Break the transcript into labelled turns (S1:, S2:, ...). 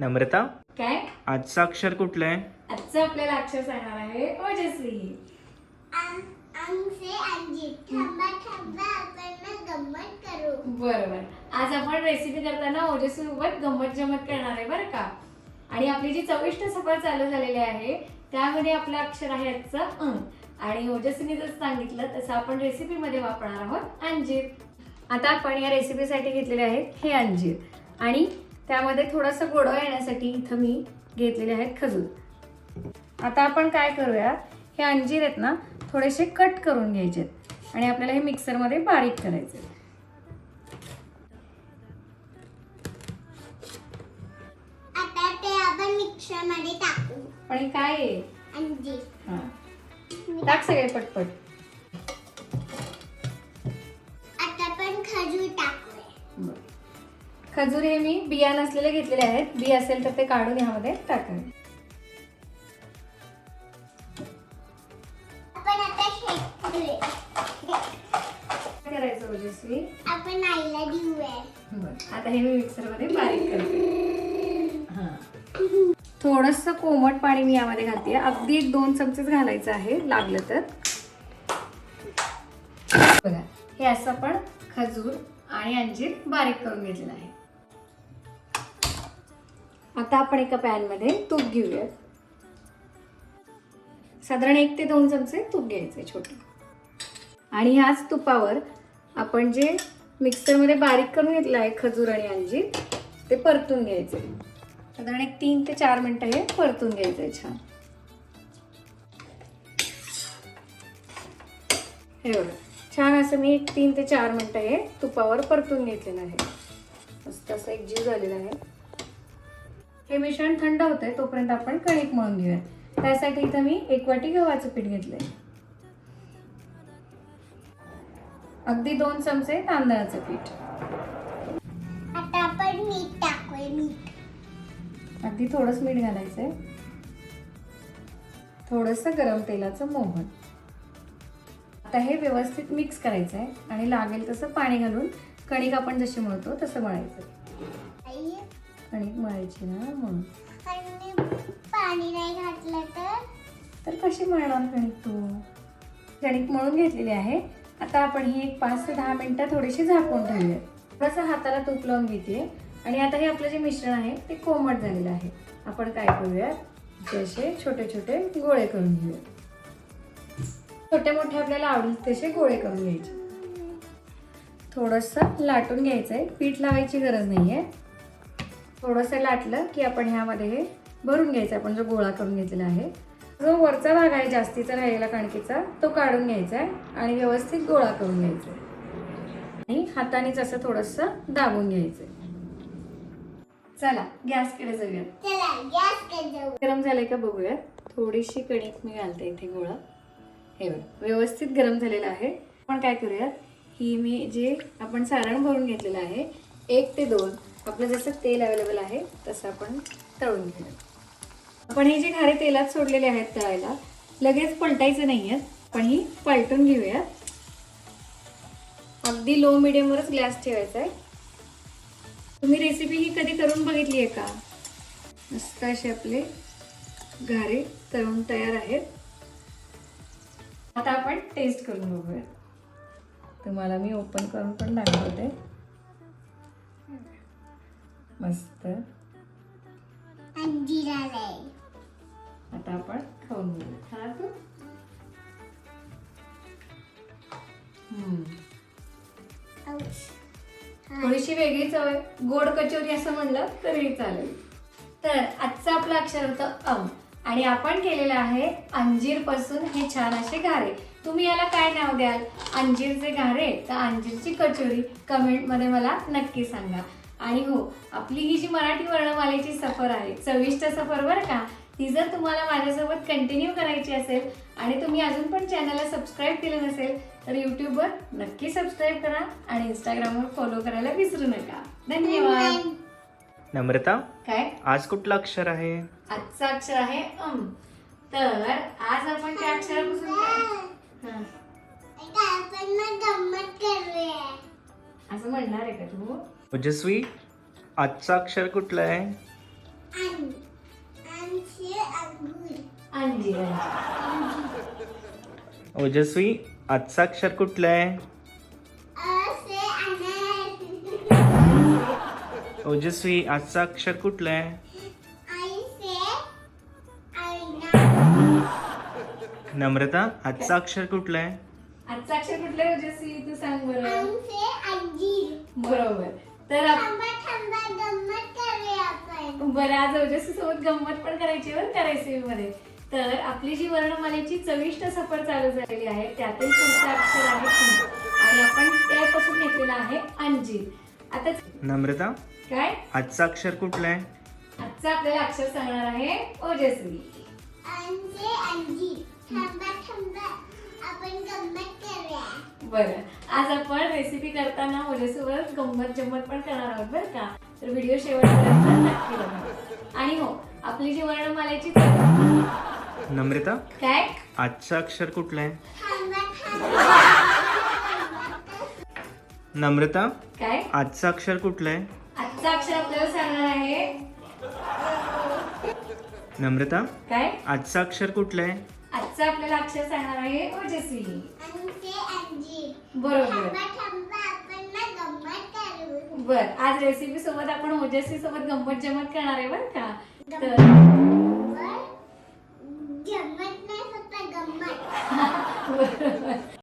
S1: नम्रता
S2: काय?
S1: आजचं अक्षर कुठलं आहे?
S2: आजचं आपल्याला अक्षर सांगणार आहे ओजस्वी. बरोबर. आज आपण रेसिपी करताना ओजस्वी सोबत गंमत जमत करणार आहे बरं का? आणि आपली जी चविष्ट सफर चालू झालेली आहे त्यामध्ये आपलं अक्षर आहे आजचं अं. आणि ओजस्वीने जसं सांगितलं तसं आपण रेसिपीमध्ये वापरणार आहोत अंजीर. आता आपण या रेसिपीसाठी घेतलेले आहेत हे अंजीर. आणि त्यामध्ये थोडंसं गोडवा येण्यासाठी इथं मी घेतलेले आहेत खजूर. आता आपण काय करूया हे अंजीर आहेत ना थोडेसे कट करून घ्यायचे आहेत आणि आपल्याला हे मिक्सरमध्ये बारीक करायचे हे काय. टाक सगळे पटपट.
S3: खजूर
S2: हे मी बिया नसलेले घेतलेले आहेत. बी असेल तर ते काढून यामध्ये टाकावे काय करायचं ओजस्वी
S3: आपण आईला देऊया.
S2: बरं. आता हे मी बारीक करते. हा. थोडंसं कोमट पाणी मी यामध्ये घालते. अगदी एक दोन चमचेच घालायचं आहे. लागलं तर. बघा. हे असं आपण खजूर आणि अंजीर बारीक करून घेतलेलं आहे. आता आपण एका पॅनमध्ये तूप घेऊयात. साधारण एक ते दोन चमचे तूप घ्यायचे छोटे. आणि ह्याच तुपावर आपण जे मिक्सरमध्ये बारीक करून घेतलं आहे खजूर आणि अंजीर ते परतून घ्यायचे. साधारण एक तीन ते चार मिनटं हे परतून घ्यायचं आहे छान. हे बघा छान असं मी एक तीन ते चार मिनटं हे तुपावर परतून घेतलेलं आहे. मस्त असं एक जीव झालेला आहे. हे मिश्रण थंड होतंय तोपर्यंत आपण कणिक मळून घेऊया. त्यासाठी इथं मी एक वाटी गव्हाचं पीठ घेतलंय. अगदी दोन चमचे तांदळाचं पीठ.
S3: आता आपण मीठ टाकूया मीठ.
S2: अगदी थोडंच मीठ घालायचंय. थोडंसं गरम तेलाचं मोहन. आता हे व्यवस्थित मिक्स करायचं आहे आणि लागेल तसं पाणी घालून कणिक आपण जशी मळतो तसं मळायचं. कणिक मळायची ना म्हणून.
S3: आणि पाणी नाही घातलं तर?
S2: तर कशी मळणार कणिक तू? कणिक मळून घेतलेली आहे. आता आपण ही एक पाच ते दहा मिनिटं थोडीशी झाकून ठेवूया. थोडंसं हाताला तूप लावून घेते आणि आता हे आपलं जे मिश्रण आहे ते कोमट झालेलं आहे. आपण काय करूया जसे छोटे छोटे गोळे करून घेऊया छोटे मोठे आपल्याला आवडेल तसे गोळे करून घ्यायचे. थोडंसं लाटून घ्यायचं आहे पीठ लावायची गरज नाही आहे थोडंसं लाटलं की आपण ह्यामध्ये हे भरून घ्यायचं आपण जो गोळा करून घेतलेला आहे. जो वरचा भाग आहे जास्तीचा राहिलेला कणकेचा तो काढून घ्यायचा आहे आणि व्यवस्थित गोळा करून घ्यायचा आहे. आणि हातानेच असं थोडंसं दाबून घ्यायचं चला गॅसकडे जाऊयात.
S3: चला गॅस कर जाऊ.
S2: गरम झालंय का बघूयात? थोडीशी कणिक मी घालते इथे गोळा. हे बघ व्यवस्थित गरम झालेलं आहे. आपण काय करूयात? ही मी जे आपण सारण भरून घेतलेलं आहे एक ते दोन आपलं जसं तेल अवेलेबल आहे तसं आपण तळून घेऊया. आपण हे जे घारे तेलात सोडलेले आहेत तळायला लगेच पलटायचं नाही आहेत पण ही पलटून घेऊयात. अगदी लो मिडियमवरच गॅस ठेवायचा आहे. तुम्ही रेसिपी ही कधी करून बघितली आहे का? मस्त असे आपले घारे तळून तयार आहेत. आता आपण टेस्ट करून बघूया. तुम्हाला मी ओपन करून पण दाखवते. मस्त. आता आपण खाऊन घेऊया. खा तू. थोडीशी वेगळी चव आहे. गोड कचोरी असं म्हणलं तरी चालेल. तर आजचं आपलं अक्षर होतं अम. आणि आपण केलेलं आहे अंजीरपासून हे छान असे घारे. तुम्ही याला काय नाव द्याल? अंजीरचे घारे तर अंजीरची कचोरी? कमेंटमध्ये मला नक्की सांगा. आणि हो आपली ही जी मराठी वर्णमालेची सफर आहे चविष्ट सफर बरं का ती जर तुम्हाला माझ्यासोबत कंटिन्यू करायची असेल आणि तुम्ही अजून पण चॅनलला सबस्क्राईब केलं नसेल तर यूट्यूबवर नक्की सबस्क्राईब करा आणि इंस्टाग्रामवर फॉलो करायला विसरू नका. धन्यवाद.
S1: नम्रता
S2: काय?
S1: आज कुठलं अक्षर आहे?
S2: आजचं अक्षर आहे अम. तर आज आपण त्या अक्षरापासून काय? हा, असं म्हणणार आहे का तू?
S1: ओजस्वी आजचा अक्षर कुठला आहे? ओजस्वी आजचा अक्षर कुठला आहे? ओजस्वी आजचा अक्षर कुठला आहे? नम्रता आजचा अक्षर कुठला आहे?
S2: आजचा अक्षर कुठला आहे ओजस्वी? तू सांग
S3: बरोबर
S2: बरोबर. तर बरं आज ओजस्वी सोबत गंमत पण करायची बरं का रेसिपी मध्ये. तर आपली जी वर्णमालेची चविष्ट सफर चालू झालेली आहे त्यातील पुढचं अक्षर आहे. आणि आपण त्यापासून घेतलेलं आहे अंजीर. आता
S1: नम्रता
S2: काय?
S1: आजचं अक्षर कुठलं आहे?
S2: आजचं आपल्याला अक्षर सांगणार आहे ओजस्वी.
S3: अंजीर थांबा थांबा आपण गंमत करूया.
S2: बरं. आज आपण रेसिपी करताना ओजस्वीवर गंमत जम्मत पण करणार आहोत बरं का? तर व्हिडिओ शेवटपर्यंत नक्की बघा. आणि हो आपली जी वर्णमालेची
S1: नम्रता?
S2: काय?
S1: आजचं अक्षर कुठलं आहे? नम्रता?
S2: काय?
S1: आजचं अक्षर कुठलं आहे?
S2: आजचं अक्षर आपल्याला सांगणार आहे.
S1: नम्रता?
S2: काय?
S1: आजचं अक्षर कुठलं आहे?
S2: आजचं आपल्याला अक्षर सांगणार आहे ओजस्वी बरोबर. बर आज रेसिपी सोबत आपण ओजस्वी सोबत गंमत जमत करणार आहे बरं का? तर